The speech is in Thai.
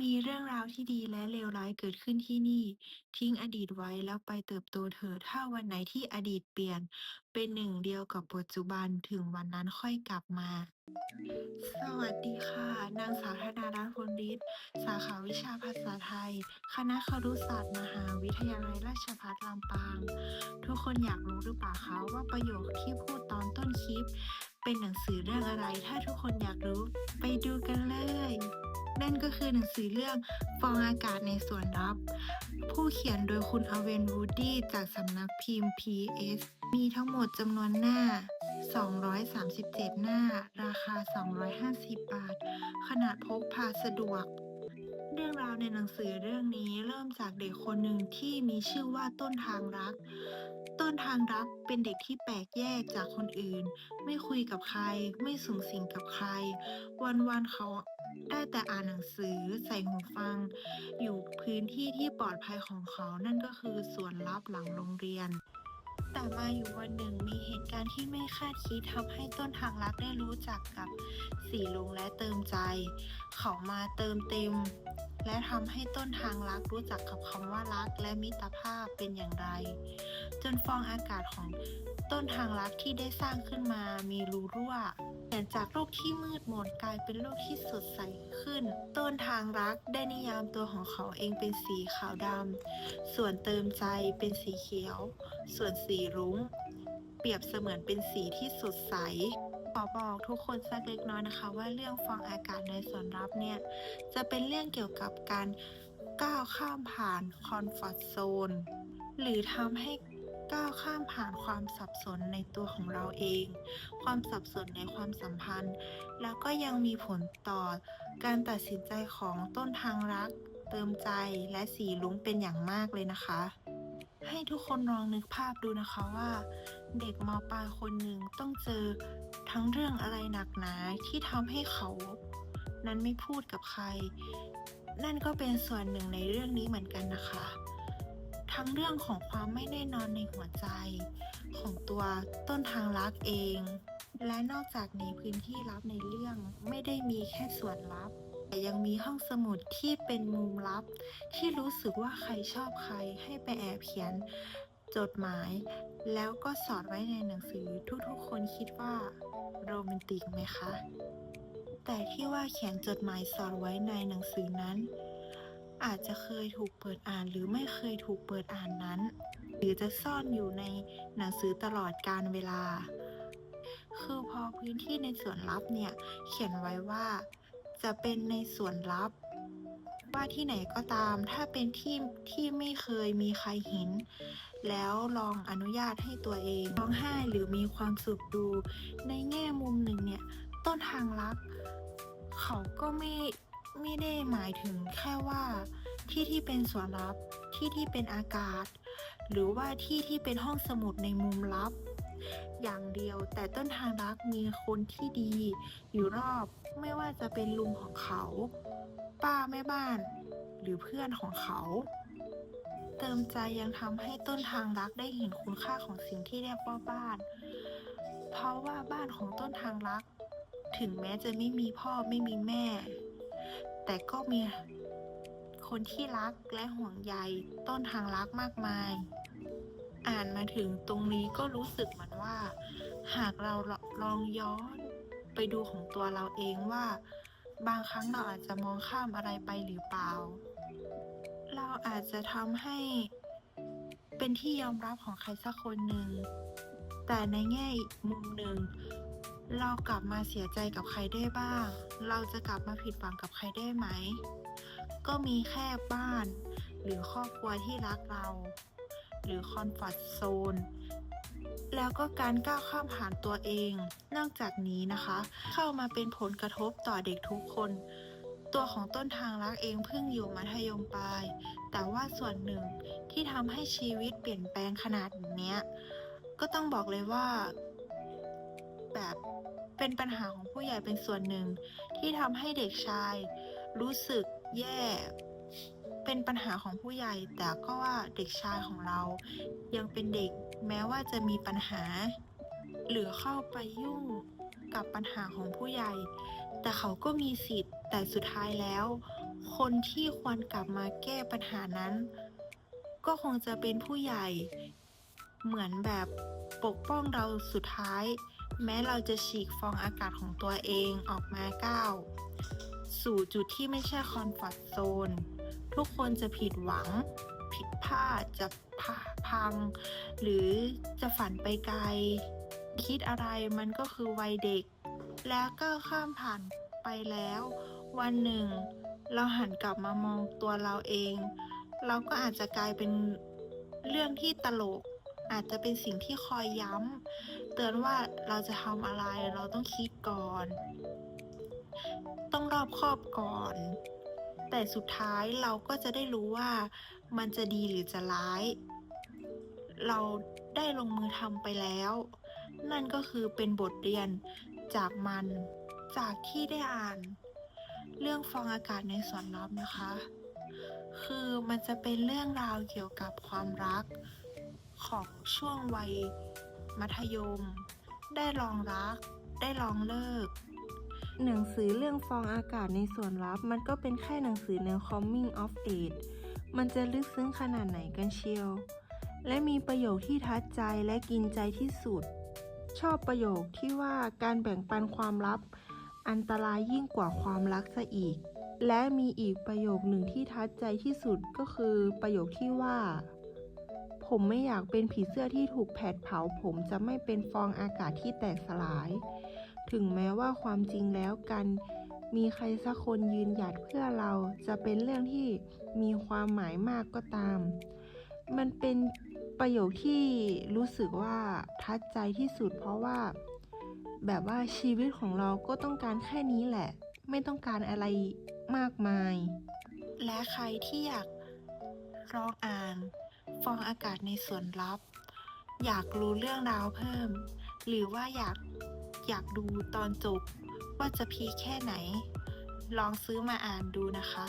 มีเรื่องราวที่ดีและเลวร้ายเกิดขึ้นที่นี่ ทิ้งอดีตไว้แล้วไปเติบโตเถิดถ้าวันไหนที่อดีตเปลี่ยน เป็นหนึ่งเดียวกับปัจจุบันถึงวันนั้นค่อยกลับมา สวัสดีค่ะ นางสาวธนารัตน์พลฤทธิ์สาขาวิชาภาษาไทย คณะครุศาสตร์มหาวิทยาลัยราชภัฏลำปาง ทุกคนอยากรู้หรือเปล่าคะว่าประโยคที่พูดตอนต้นคลิป เป็นหนังสือเรื่องอะไร ถ้าทุกคนอยากรู้ ไปดูกันเลย นั่นก็คือหนังสือเรื่องฟองอากาศในส่วนลับ ผู้เขียนโดยคุณอเวนวูดดี้จากสำนักพิมพ์ PS มีทั้งหมดจำนวนหน้า 237 หน้า ราคา 250 บาท ขนาดพกพาสะดวกเรื่องราวในหนังสือเรื่องนี้เริ่มจากเด็กคนหนึ่งที่มีชื่อว่าต้นทางรัก นทางรักเป็นเด็กที่แปลกแยกจากคนอื่น ไม่คุยกับใคร ไม่สูงสิงกับใคร วันๆเขาได้แต่อ่านหนังสือใส่หูฟัง อยู่พื้นที่ที่ปลอดภัยของเขานั่นก็คือสวนลับหลังโรงเรียน แต่มาอยู่วันหนึ่งมีเหตุการณ์ที่ไม่คาดคิดทำให้ต้นทางรักได้รู้จักกับสีลุงและเติมใจ เขามาเติมเต็มและทำให้ต้นทางรักรู้จักกับคำว่ารักและมิตรภาพเป็นอย่างไร จนฟองอากาศของต้นทางรักที่ได้สร้างขึ้นมามีรูรั่วเปลี่ยนจากโลกที่มืดมนกลายเป็นโลกที่สดใสขึ้น ต้นทางรักได้นิยามตัวของเขาเองเป็นสีขาวดำ ส่วนเติมใจเป็นสีเขียว ส่วนสีรุ้ง เปรียบเสมือนเป็นสีที่สดใสขอบอกทุกคนสักเล็กน้อยนะคะ ว่าเรื่องฟองอากาศในส่วนลับเนี่ย จะเป็นเรื่องเกี่ยวกับการก้าวข้ามผ่านคอมฟอร์ทโซนหรือทำให้ ก้าวข้ามผ่านความสับสนในตัวของเราเอง ความสับสนในความสัมพันธ์ แล้วก็ยังมีผลต่อการตัดสินใจของต้นทางรัก เติมใจและสีลุ้งเป็นอย่างมากเลยนะคะ ให้ทุกคนลองนึกภาพดูนะคะว่า เด็กมปลายคนหนึ่งต้องเจอทั้งเรื่องอะไรหนักหนาที่ทำให้เขานั้นไม่พูดกับใคร นั่นก็เป็นส่วนหนึ่งในเรื่องนี้เหมือนกันนะคะ ทั้งเรื่องของความไม่แน่นอนในหัวใจ ของตัวต้นทางรักเอง และนอกจากนี้พื้นที่ลับในเรื่องไม่ได้มีแค่ส่วนลับ แต่ยังมีห้องสมุดที่เป็นมุมลับ ที่รู้สึกว่าใครชอบใครให้ไปแอบเขียนจดหมาย แล้วก็สอดไว้ในหนังสือทุกๆ คนคิดว่าโรแมนติกไหมคะ แต่ที่ว่าเขียนจดหมายสอดไว้ในหนังสือนั้น อาจจะเคยถูกเปิดอ่านหรือไม่เคยถูกเปิดอ่านนั้น หรือจะซ่อนอยู่ในหนังสือตลอดการเวลา คือพอพื้นที่ในส่วนลับเนี่ย เขียนไว้ว่าจะเป็นในส่วนลับ ว่าที่ไหนก็ตาม ถ้าเป็นที่ที่ไม่เคยมีใครเห็น แล้วลองอนุญาตให้ตัวเองร้องไห้หรือมีความสุขดู ในแง่มุมหนึ่งเนี่ย ต้นทางรัก เขาก็ไม่ ไม่ได้หมายถึงแค่ว่าที่ที่เป็นสวนลับ ที่ที่เป็นอากาศ หรือว่าที่ที่เป็นห้องสมุดในมุมลับ อย่างเดียวแต่ต้นทางรักมีคนที่ดี อยู่รอบไม่ว่าจะเป็นลุงของเขา ป้าแม่บ้าน หรือเพื่อนของเขา เติมใจยังทำให้ต้นทางรักได้เห็นคุณค่าของสิ่งที่เรียกว่าบ้าน เพราะว่าบ้านของต้นทางรัก ถึงแม้จะไม่มีพ่อไม่มีแม่ แต่ก็มีคนที่รักและห่วงใยต้นทางรักมากมาย อ่านมาถึงตรงนี้ก็รู้สึกเหมือนว่า หากเราลองย้อนไปดูของตัวเราเองว่า บางครั้งเราอาจจะมองข้ามอะไรไปหรือเปล่า เราอาจจะทำให้เป็นที่ยอมรับของใครสักคนหนึ่ง แต่ในแง่อีกมุมหนึ่ง เรากลับมาเสียใจกับใครได้บ้าง เราจะกลับมาผิดหวังกับใครได้ไหม ก็มีแค่บ้าน หรือครอบครัวที่รักเรา หรือคอนฟอร์ตโซน แล้วก็การก้าวข้ามผ่านตัวเอง นอกจากนี้นะคะ เข้ามาเป็นผลกระทบต่อเด็กทุกคน ตัวของต้นทางรักเองเพิ่งอยู่มัธยมปลาย แต่ว่าส่วนหนึ่งที่ทำให้ชีวิตเปลี่ยนแปลงขนาดนี้ก็ต้องบอกเลยว่าแบบ เป็นปัญหาของผู้ใหญ่เป็นส่วนหนึ่ง ที่ทำให้เด็กชาย รู้สึกแย่ เป็นปัญหาของผู้ใหญ่ แต่ก็ว่าเด็กชายของเรา ยังเป็นเด็กแม้ว่าจะมีปัญหา หรือเข้าไปยุ่งกับปัญหาของผู้ใหญ่ แต่เขาก็มีสิทธิ์ แต่สุดท้ายแล้ว คนที่ควรกลับมาแก้ปัญหานั้น ก็คงจะเป็นผู้ใหญ่ เหมือนแบบปกป้องเราสุดท้าย แม้เราจะฉีกฟองอากาศของตัวเองออกมาก้าวสู่จุดที่ไม่ใช่คอมฟอร์ตโซน ทุกคนจะผิดหวัง ผิดพลาดจะพะพัง หรือจะฝันไปไกล คิดอะไรมันก็คือวัยเด็ก แล้วก็ข้ามผ่านไปแล้ว วันหนึ่ง เราหันกลับมามองตัวเราเอง เราก็อาจจะกลายเป็นเรื่องที่ตลก อาจจะเป็นสิ่งที่คอยย้ำ เตือนว่าเราจะทำอะไรเราต้องคิดก่อน ต้องรอบคอบก่อน แต่สุดท้ายเราก็จะได้รู้ว่ามันจะดีหรือจะร้าย เราได้ลงมือทำไปแล้ว นั่นก็คือเป็นบทเรียนจากมันจากที่ได้อ่าน เรื่องฟองอากาศในสวนลับนะคะ คือมันจะเป็นเรื่องราวเกี่ยวกับความรักของช่วงวัย มัธยม ได้ลองรัก ได้ลองเลิก หนังสือเรื่องฟองอากาศในส่วนลับ มันก็เป็นแค่หนังสือแนว coming of age มันจะลึกซึ้งขนาดไหนกันเชียว และมีประโยคที่ทัดใจและกินใจที่สุด ชอบประโยคที่ว่าการแบ่งปันความลับ อันตรายยิ่งกว่าความรักซะอีก และมีอีกประโยคหนึ่งที่ทัดใจที่สุดก็คือประโยคที่ว่า ผมไม่อยากเป็นผีเสื้อที่ถูกแผดเผา ผมจะไม่เป็นฟองอากาศที่แตกสลาย ถึงแม้ว่าความจริงแล้วกันมีใครสักคนยืนหยัดเพื่อเราจะเป็นเรื่องที่มีความหมายมากก็ตาม มันเป็นประโยคที่รู้สึกว่าทัดใจที่สุด เพราะว่า แบบว่าชีวิตของเราก็ต้องการแค่นี้แหละ ไม่ต้องการอะไรมากมาย และใครที่อยากลองอ่าน ฟองอากาศในสวนลับ อยากรู้เรื่องราวเพิ่ม หรือว่าอยากอยากดูตอนจบ ว่าจะพีแค่ไหน ลองซื้อมาอ่านดูนะคะ